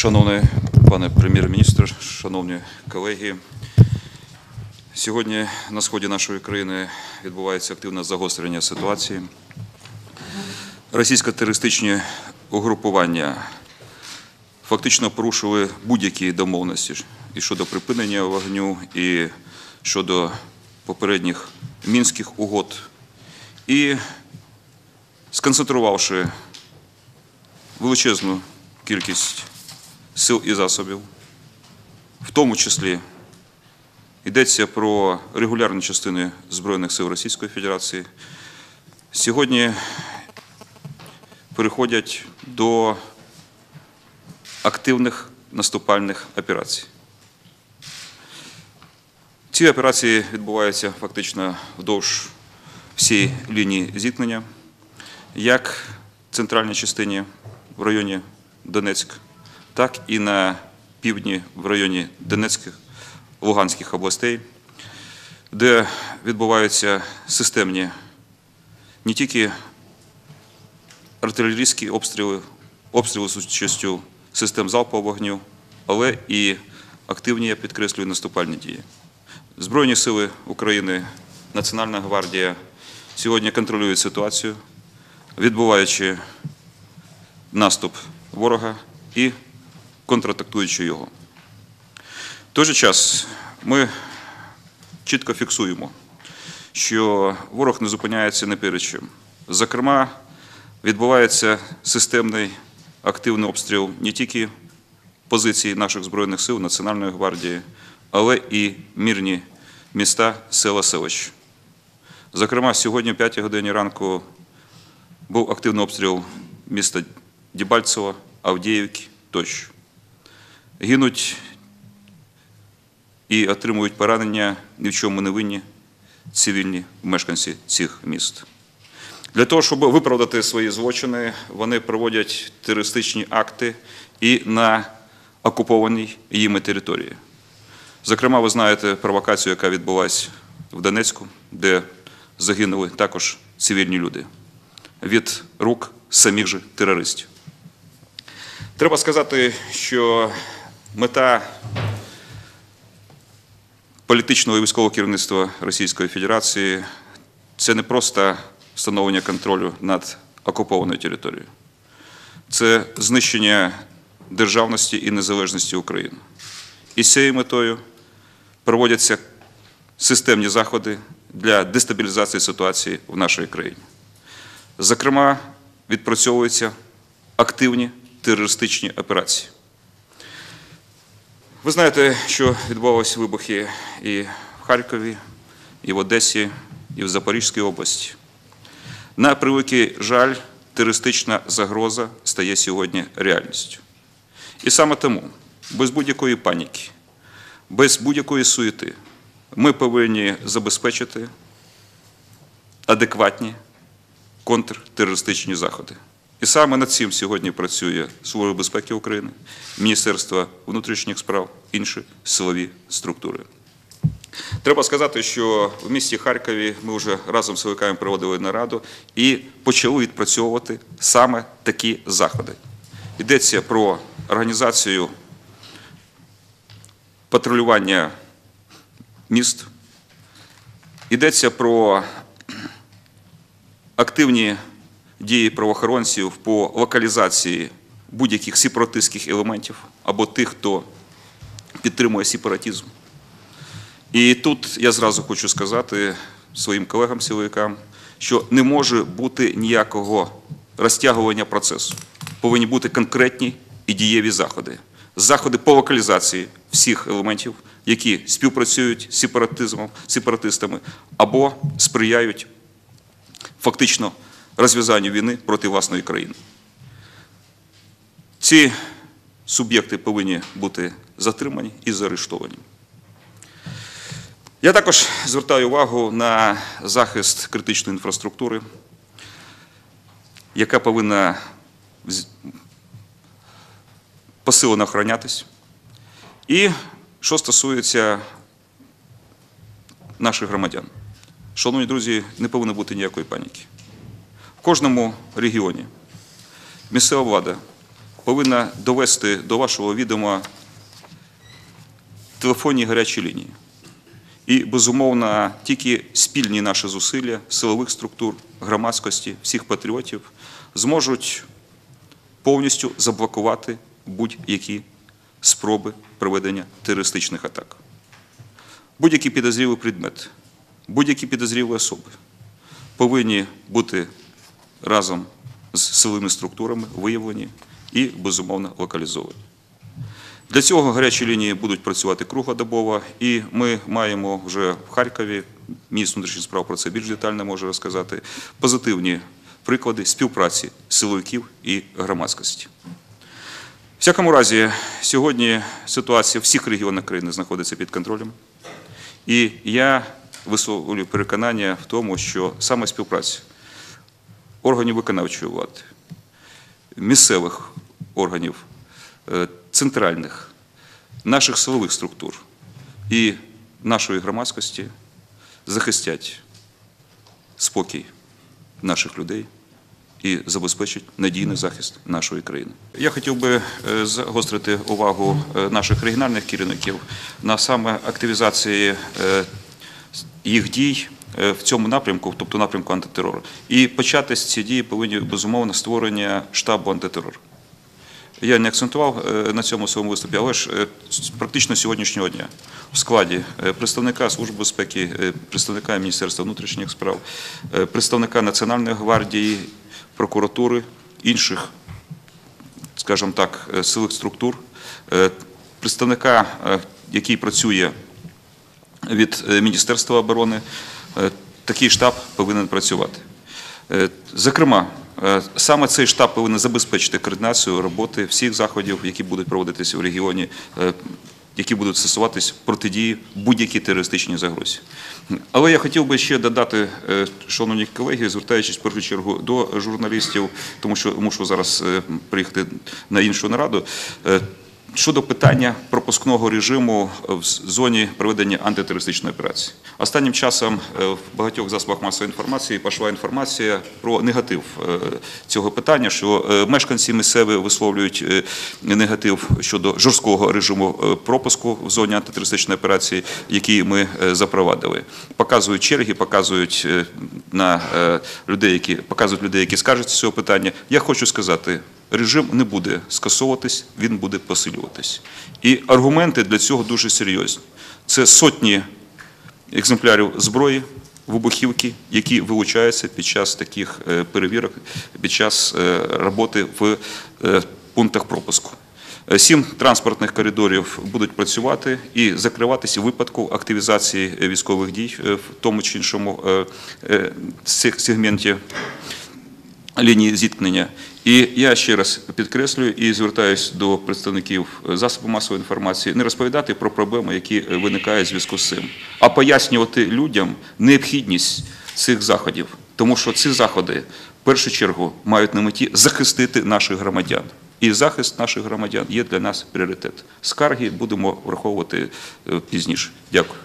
Шановний пане прем'єр-міністр, шановні колеги, сьогодні на сході нашої країни відбувається активне загострення ситуації. Російсько-терористичні угрупування фактично порушили будь-які домовленості і щодо припинення вогню, і щодо попередніх мінських угод. І сконцентрувавши величезну кількість сил і засобів, в тому числі йдеться про регулярні частини Збройних сил Російської Федерації, сьогодні переходять до активних наступальних операцій. Ці операції відбуваються фактично вдовж всієї лінії зіткнення, як в центральній частині в районі Донецьк, так і на півдні в районі Донецьких, Луганських областей, де відбуваються системні не тільки артилерійські обстріли, обстріли з участю систем залпового вогню, але і активні, я підкреслюю, наступальні дії. Збройні сили України, Національна гвардія сьогодні контролюють ситуацію, відбуваючи наступ ворога і контратактуючи його. В той же час ми чітко фіксуємо, що ворог не зупиняється не перед чим. Зокрема, відбувається системний активний обстріл не тільки позицій наших Збройних сил, Національної гвардії, але і мирні міста, села, селищ. Зокрема, сьогодні, о 5 годині ранку, був активний обстріл міста Дібальцево, Авдіївки тощо. Гинуть і отримують поранення ні в чому не винні цивільні мешканці цих міст. Для того, щоб виправдати свої злочини, вони проводять терористичні акти і на окупованій їми території. Зокрема, ви знаєте провокацію, яка відбулася в Донецьку, де загинули також цивільні люди від рук самих же терористів. Треба сказати, що мета політичного і військового керівництва Російської Федерації це не просто встановлення контролю над окупованою територією, це знищення державності і незалежності України. І з цією метою проводяться системні заходи для дестабілізації ситуації в нашій країні. Зокрема, відпрацьовуються активні терористичні операції. Ви знаєте, що відбувалися вибухи і в Харкові, і в Одесі, і в Запорізькій області. На превеликий жаль, терористична загроза стає сьогодні реальністю. І саме тому, без будь-якої паніки, без будь-якої суєти, ми повинні забезпечити адекватні контртерористичні заходи. І саме над цим сьогодні працює Служба безпеки України, Міністерство внутрішніх справ, інші силові структури. Треба сказати, що в місті Харкові ми вже разом з ВКМ проводили нараду і почали відпрацьовувати саме такі заходи. Йдеться про організацію патрулювання міст, йдеться про активні дії правоохоронців по локалізації будь-яких сепаратистських елементів або тих, хто підтримує сепаратизм. І тут я зразу хочу сказати своїм колегам-силовикам, що не може бути ніякого розтягування процесу. Повинні бути конкретні і дієві заходи. Заходи по локалізації всіх елементів, які співпрацюють з сепаратизмом, сепаратистами або сприяють фактично розв'язанню війни проти власної країни. Ці суб'єкти повинні бути затримані і заарештовані. Я також звертаю увагу на захист критичної інфраструктури, яка повинна посилено охоронятись. І що стосується наших громадян. Шановні друзі, не повинно бути ніякої паніки. В кожному регіоні місцева влада повинна довести до вашого відома телефонні гарячі лінії. І, безумовно, тільки спільні наші зусилля силових структур, громадськості, всіх патріотів зможуть повністю заблокувати будь-які спроби проведення терористичних атак. Будь-який підозрілий предмет, будь-які підозрілі особи повинні бути разом з силовими структурами виявлені і, безумовно, локалізовані. Для цього гарячі лінії будуть працювати круглодобово, і ми маємо вже в Харкові, міністр внутрішніх справ про це більш детально може розказати, позитивні приклади співпраці силовиків і громадськості. В всякому разі, сьогодні ситуація в всіх регіонах країни знаходиться під контролем. І я висловлюю переконання в тому, що саме співпраця органів виконавчої влади, місцевих органів, е, центральних, наших силових структур і нашої громадськості захистять спокій наших людей і забезпечить надійний захист нашої країни. Я хотів би е, загострити увагу е, наших регіональних керівників на саме активізації їх дій в цьому напрямку, тобто напрямку антитерору. І почати з ці дії повинні безумовно створення штабу антитерору. Я не акцентував е, на цьому своєму виступі, але ж е, практично сьогоднішнього дня в складі е, представника Служби безпеки, е, представника Міністерства внутрішніх справ, е, представника Національної гвардії, прокуратури, інших, скажімо так, е, силових структур, е, представника, е, який працює від е, Міністерства оборони, е, такий штаб повинен працювати. Е, Зокрема, е, саме цей штаб повинен забезпечити координацію роботи всіх заходів, які будуть проводитися в регіоні, е, які будуть стосуватись протидії будь-якій терористичній загрозі. Але я хотів би ще додати, е, шановні колеги, звертаючись в першу чергу до журналістів, тому що мушу зараз е, приїхати на іншу нараду. Е, Щодо питання пропускного режиму в зоні проведення антитерористичної операції, останнім часом е, в багатьох засобах масової інформації пішла інформація про негатив е, цього питання, що е, мешканці місцеві висловлюють е, негатив щодо жорсткого режиму е, пропуску в зоні антитерористичної операції, який ми е, запровадили. Показують черги, показують е, на е, людей, які показують людей, які скаржаться з цього питання. Я хочу сказати. Режим не буде скасовуватись, він буде посилюватись. І аргументи для цього дуже серйозні. Це сотні екземплярів зброї, вибухівки, які вилучаються під час таких е, перевірок, під час е, роботи в е, пунктах пропуску. Сім транспортних коридорів будуть працювати і закриватися в випадку активізації військових дій в тому чи іншому сег- сегменті лінії зіткнення. І я ще раз підкреслюю і звертаюся до представників засобів масової інформації не розповідати про проблеми, які виникають в зв'язку з цим, а пояснювати людям необхідність цих заходів, тому що ці заходи в першу чергу мають на меті захистити наших громадян. І захист наших громадян є для нас пріоритет. Скарги будемо враховувати е, пізніше. Дякую.